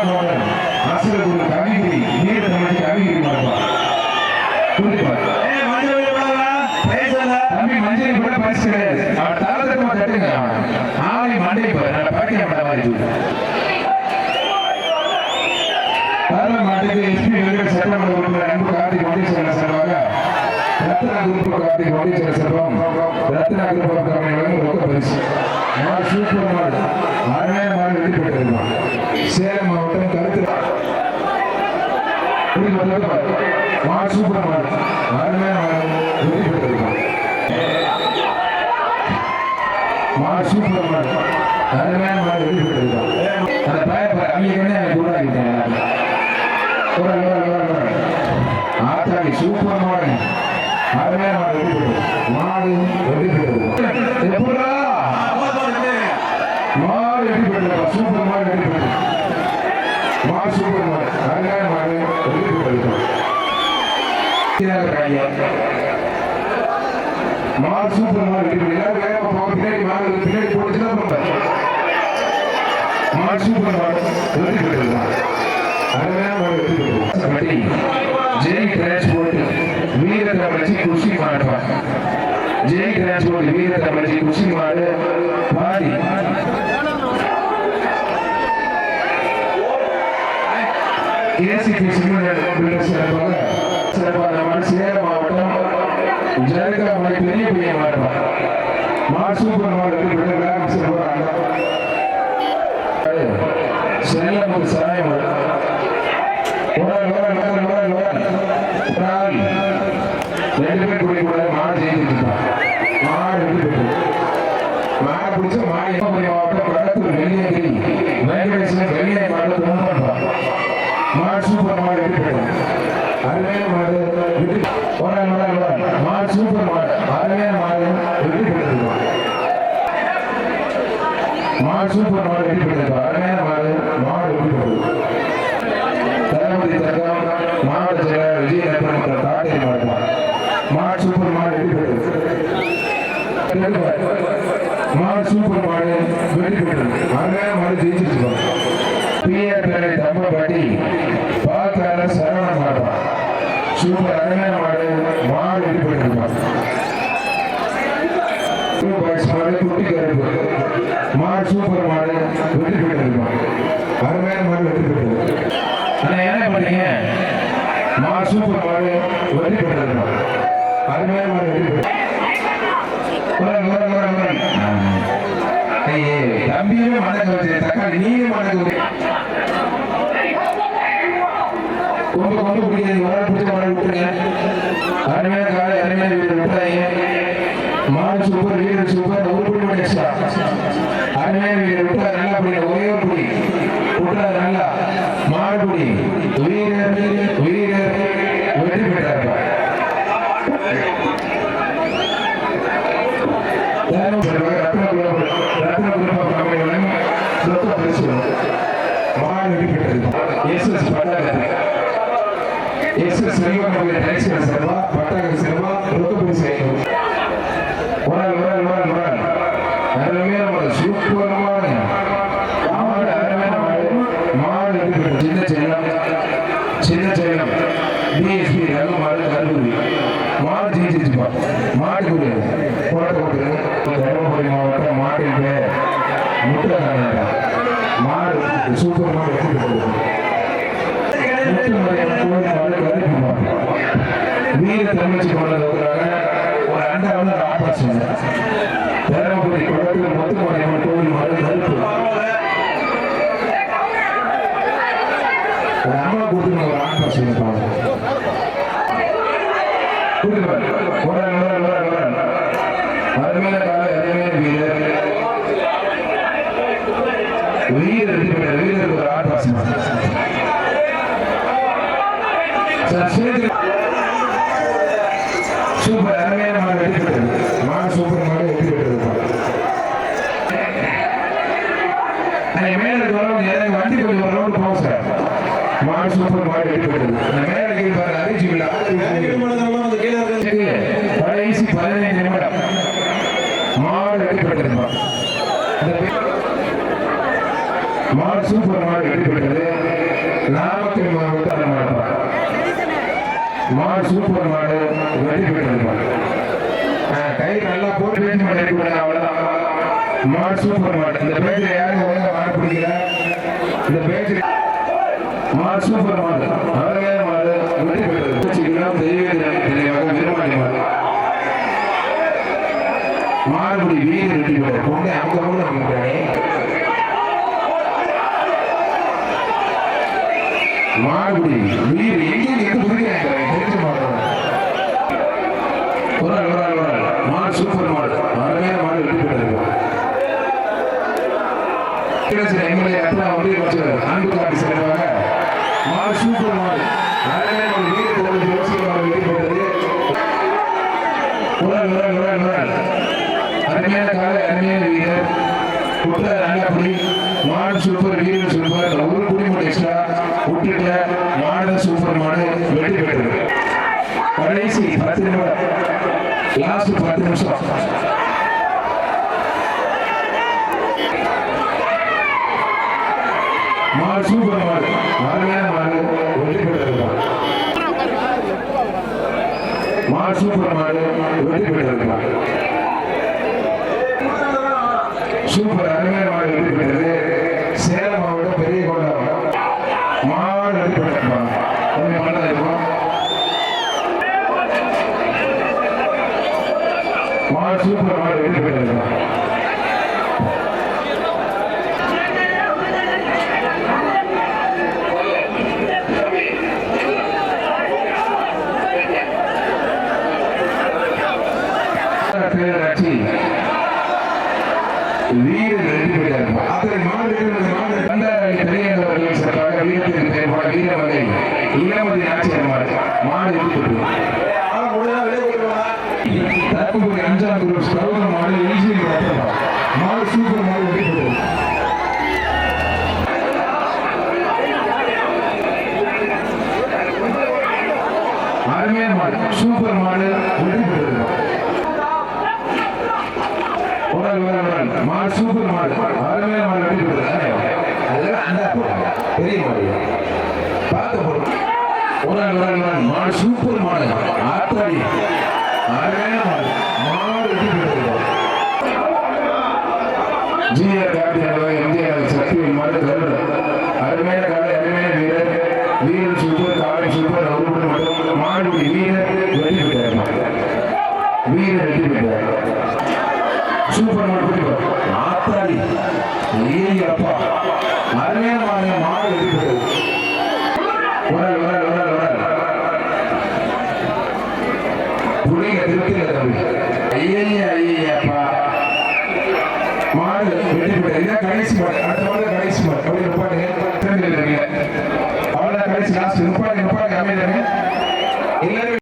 அபிமானோடன் ஆசிரியர் ஒரு கவிகிரி நீர் தமிழ் கவிகிரி தம்பி மஞ்சள் கூட பரிசு கிடையாது அவன் தரத்தக்கமா தட்டுங்க ஆளை மண்டை பாரு மாட்ட மாதிரி மாட்டுக்கு எஸ்பி சட்டமன்ற உறுப்பினர் அன்பு கார்த்திக் சார்பாக Ratna group Karthik Ratna group company வழங்கும் ரொக்க பரிசு சூப்பர் மாடு அருமையான மாடு சேலம் மாவட்டம் கருத்து மாடு சூப்பர் மாடு அருமையான வெற்றி பெற்றிருக்கான் மாடு சூப்பர் மாடு அருமையான மாடு வெற்றி பெற்றிருக்கான் அந்த பயப்பட அவங்க என்ன எனக்கு உருவாக்கிட்டேன் ஆத்தாடி சூப்பர் மாடு அருமையான மாடு வெற்றி மாடு வெற்றி எப்படா மாடு வெற்றி சூப்பர் மாடு வெற்றி மாடு சூப்பர் மாடு சூப்பர் மாடு வெற்றி எல்லாரும் வேகமா போக பின்னாடி மாடு பின்னாடி போட்டுச்சுன்னா பண்ணுறாங்க மாடு சூப்பர் மாடு வெற்றி பெற்றது அருமையான மாடு வெற்றி பெற்றது ஜெய் டிரான்ஸ்போர்ட் வீர தமிழ்ச்சி குஷி மாடுவான் ஜெய் டிரான்ஸ்போர்ட் வீர தமிழ்ச்சி குஷி மாடு சிம்மன் பில்டர்ஸ் நம்ம சேலம் மாவட்டம் ஜனகா மலை பெரிய பெரிய மாவட்டம் மாடு மாவட்டத்தில் மாடு வெற்றி பெற்று சேலம் ஒரு சாயம் ரெண்டு பேர் கூடி கூட மாடு ஜெயிச்சிருக்கான் மாடு மாடு பிடிச்ச மாடு மாவட்டம்? கடத்தூர் வெள்ளியங்கிரி வெங்கடேசன் வெள்ளியை மாடு மாடு சூப்பர் மாடு அருமையான மாடு வெற்றி உடல் உடல் உடல் மாடு சூப்பர் மாடு. அருமையான மாடு வெற்றி பெற்றது மாடு சூப்பர் மாடு வெற்றி பெற்றது அருமையான மாடு மாடு வெற்றி பெற்றது தளபதி தங்கம் மாவட்ட செயலாளர் விஜய் நண்பர் மற்றும் மாவட்டம் மாடு சூப்பர் மாடு வெற்றி பெற்றது மாடு சூப்பர் மாடு வெற்றி பெற்றது அருமையான மாடு ஜெயிச்சிருக்கோம் பிஆர் பேரை தம்பபாட்டி சூப்பர் அழகான மாடு மாடு வெற்றி மாடு குட்டி கருப்பு. மாடு சூப்பர் மாடு வெற்றி பெற்றிருக்கோம் அருமையான மாடு வெற்றி பெற்றது அண்ணா என்ன பண்ணீங்க? மாடு சூப்பர் மாடு வெற்றி அருமையான மாடு வெற்றி பெற்றது தம்பியுமே தக்காளி நீயும் கொண்டு கொண்டு பிடிக்காது வர பிடிச்ச வர விட்டுருங்க அருமையான காலை அருமையான வீடு விட்டாங்க மாடு சூப்பர் வீடு சூப்பர் ஒரு புடி மட்டும் எக்ஸ்ட்ரா அருமையான வீடு விட்டா நல்லா பிடிங்க ஒரே ஒரு புடி விட்டா நல்லா மாடு புடி வீரர் வீரர் வெற்றி பெற்றார் மாடு வெற்றி பெற்றது S S பட்டாளர் S S Selvam Tyson Selva பட்டாக Selva ரொக்கப்படி செய்யும் உடல் உடல் உடல் உடல் அருமையான மாடு சூப்பரமான மாடு அருமையான மாடு மாடு வெற்றி பெற்றது சின்ன செல்லம் சின்ன செல்லம் டிஎஸ்பி ரகு மாடு கருகுடி மாடு ஜெயிச்சிருச்சுப்பா மாடு குடி கோட்டை தருமபுரி மாவட்டம் மாட்டின் பேர் முத்துராமன் மாடு சூப்பர் மாடு வெற்றி பெற்றது வீர தமிழ்ச்சி கொண்டதுக்காக ஒரு அண்டாவது ஆபரேஷன் தருமபுரி குளத்தில் முத்துமாரியம்மன் கோவில் மாடு ஒரு அம்மா கொடுத்து ஒரு ஆபரேஷன் அருமையான காலை அருமையான வீரர் வீரர் வீரர் ஒரு ஆபரேஷன் சரி அருமையான மாடு வெற்றி பெற்றது மாடு சூப்பர் மாடு வெற்றி பெற்றது அன்னைக்கு மேல வரவங்க ஏதாவது வண்டி கொஞ்சம் ஒரு ரவுண்டு போகும் சார் மாடு சூப்பர் வெற்றி பெற்றது அந்த மேல கீழ் பாரு அறிவிச்சு விழா கடைசி பதினைந்து நிமிடம். மாடு பெற்றிருப்பான் மாடு சூப்பர் மாடு பெற்றது நாமக்கல் மாடு சூப்பர் மாடு கை நல்லா போட்டு அவ்வளவுதான். மாடு சூப்பர் மாடு. இந்த பேஜ்ல யாரும் ஒழுங்கா மாடு பிடிக்கல இந்த பேஜ்ல மாடு சூப்பர் மாடு அழகான மாடு வெற்றி பெற்றது தெய்வ தெளிவாக விரும்பாடி மாடு மாடுபடி வீடு வெற்றி பெற்றது பொண்ணு அங்க கூட நம்பிக்கிறானே மாடுபடி வீடு எங்கே எங்க புரியுறாங்க தெரிஞ்ச மாடு ஒரு ஆள் ஒரு ஆள் ஒரு ஆள் மாடு சூப்பர் மாடு அருமையான மாடு வெற்றி எம்எல்ஏ வந்து அருமையான கால அருமையான வீரர் குற்ற ரங்கப்படி மாடு சூப்பர் வீரர் சூப்பர் ஒரு குடிமூடி எக்ஸ்ட்ரா விட்டுட்ட மாடு சூப்பர் மாடு வெற்றி பெற்றது. கடைசி பத்து நிமிடம் லாஸ்ட் பத்து நிமிஷம். மாடு சூப்பர் மாடு. அருமையான மாடு வெற்றி பெற்றது. மாடு சூப்பர் மாடு வெற்றி பெற்றது. சூப்பர் அருமையான மாடு வெற்றி பெற்றது சேலம் மாவட்டம் பெரிய கொண்டாடம் மாடு வெற்றி பெற்றது கொஞ்சம் பண்ணதா இருக்கும் மாடு சூப்பர் மாடு வெற்றி பெற்றது பேராட்சி வீடு வெற்றி பெற்றார் அத்தனை மாநிலங்கள் மாநில கண்டாரி பெரியவர்கள் சிறப்பாக வீரவகை இளமதி நாச்சியர் மாடு தற்போது அஞ்சாம் குரூப் ஸ்கவுட் மாடு எழுச்சி மாடு. சூப்பர் மாடு பெற்றது அருமையான மாடு சூப்பர் மாடு மாடு சூப்பர் மாடு வெற்றி பெற்றது அதெல்லாம் அண்டா போடுங்க பெரிய மாடு பார்த்து போடுங்க உடல் உடல் உடல் மாடு சூப்பர் மாடு ஆத்தாடி. அருமையான மாடு மாடு வெற்றி பெற்றது ஜிஆர் கார்த்தி அளவு எம்ஜிஆர் சக்தி மாடு கருடு அருமையான காலை அருமையான வீரர். வீரர் சூப்பர் காலை சூப்பர் அவரோடு மட்டும். மாடு வீரர் வெற்றி பெற்றார் வீரர் பெற்றார் சூப்பர் மாடு ஆத்தாடி அப்பா அருமையான மாடு மாடு வெற்றி பெற்றது உடல் உடல் உடல் உடல் புளிய திருப்தி தம்பி ஐயா ஐயப்பா மாடு வெற்றி பெற்றது இதான் கடைசி மாடு அடுத்த மாடு கடைசி மாடு அப்படி நிப்பாட்டுங்க திரும்பி எல்லாரும்